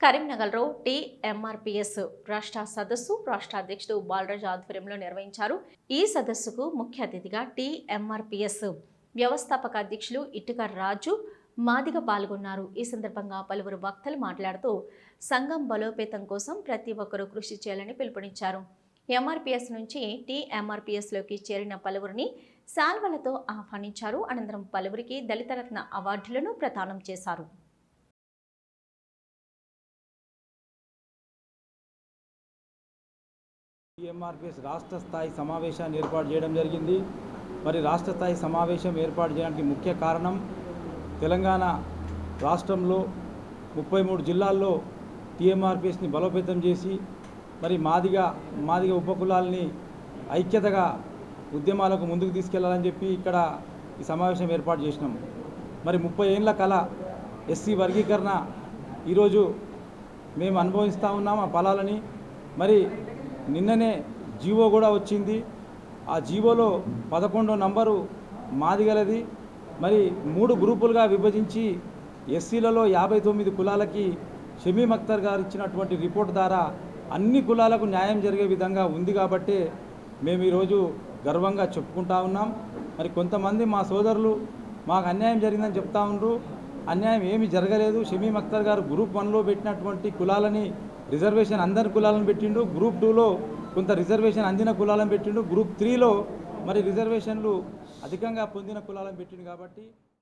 కరీంనగర్లో టీఎంఆర్పిఎస్ రాష్ట్ర సదస్సు రాష్ట్ర అధ్యక్షుడు బాలరాజు ఆధ్వర్యంలో నిర్వహించారు. ఈ సదస్సుకు ముఖ్య అతిథిగా టీఎంఆర్పిఎస్ వ్యవస్థాపక అధ్యక్షులు ఇటుక రాజు మాదిగ పాల్గొన్నారు. ఈ సందర్భంగా పలువురు వక్తలు మాట్లాడుతూ సంఘం బలోపేతం కోసం ప్రతి ఒక్కరూ కృషి చేయాలని పిలుపునిచ్చారు. ఎంఆర్పిఎస్ నుంచి టీఎంఆర్పిఎస్లోకి చేరిన పలువురిని శాల్వలతో ఆహ్వానించారు. అనంతరం పలువురికి దళితరత్న అవార్డులను ప్రదానం చేశారు. టీఎంఆర్పిఎస్ రాష్ట్ర స్థాయి సమావేశాన్ని ఏర్పాటు చేయడం జరిగింది. మరి రాష్ట్ర స్థాయి సమావేశం ఏర్పాటు చేయడానికి ముఖ్య కారణం తెలంగాణ రాష్ట్రంలో ముప్పై మూడు జిల్లాల్లో టీఎంఆర్పిఎస్ని బలోపేతం చేసి మరి మాదిగా మాదిగ ఉపకులాల్ని ఐక్యతగా ఉద్యమాలకు ముందుకు తీసుకెళ్ళాలని చెప్పి ఇక్కడ ఈ సమావేశం ఏర్పాటు చేసినాం. మరి ముప్పై ఏళ్ళ కళ ఎస్సీ వర్గీకరణ ఈరోజు మేము అనుభవిస్తూ ఉన్నాం ఆ ఫలాలని. మరి నిన్ననే జీవో కూడా వచ్చింది. ఆ జీవోలో పదకొండో నంబరు మాదిగలది. మరి మూడు గ్రూపులుగా విభజించి ఎస్సీలలో యాభై తొమ్మిది కులాలకి షమీమ్ అఖ్తర్ గారు ఇచ్చినటువంటి రిపోర్ట్ ద్వారా అన్ని కులాలకు న్యాయం జరిగే విధంగా ఉంది కాబట్టే మేము ఈరోజు గర్వంగా చెప్పుకుంటా ఉన్నాం. మరి కొంతమంది మా సోదరులు మాకు అన్యాయం జరిగిందని చెప్తా ఉన్నారు. అన్యాయం ఏమి జరగలేదు. షమీమ్ అఖ్తర్ గారు గ్రూప్ వన్లో పెట్టినటువంటి కులాలని రిజర్వేషన్ అందరి కులాలను పెట్టిండు గ్రూప్ టూలో కొంత రిజర్వేషన్ అందిన కులాలను పెట్టిండు గ్రూప్ త్రీలో మరి రిజర్వేషన్లు అధికంగా పొందిన కులాలను పెట్టిండు కాబట్టి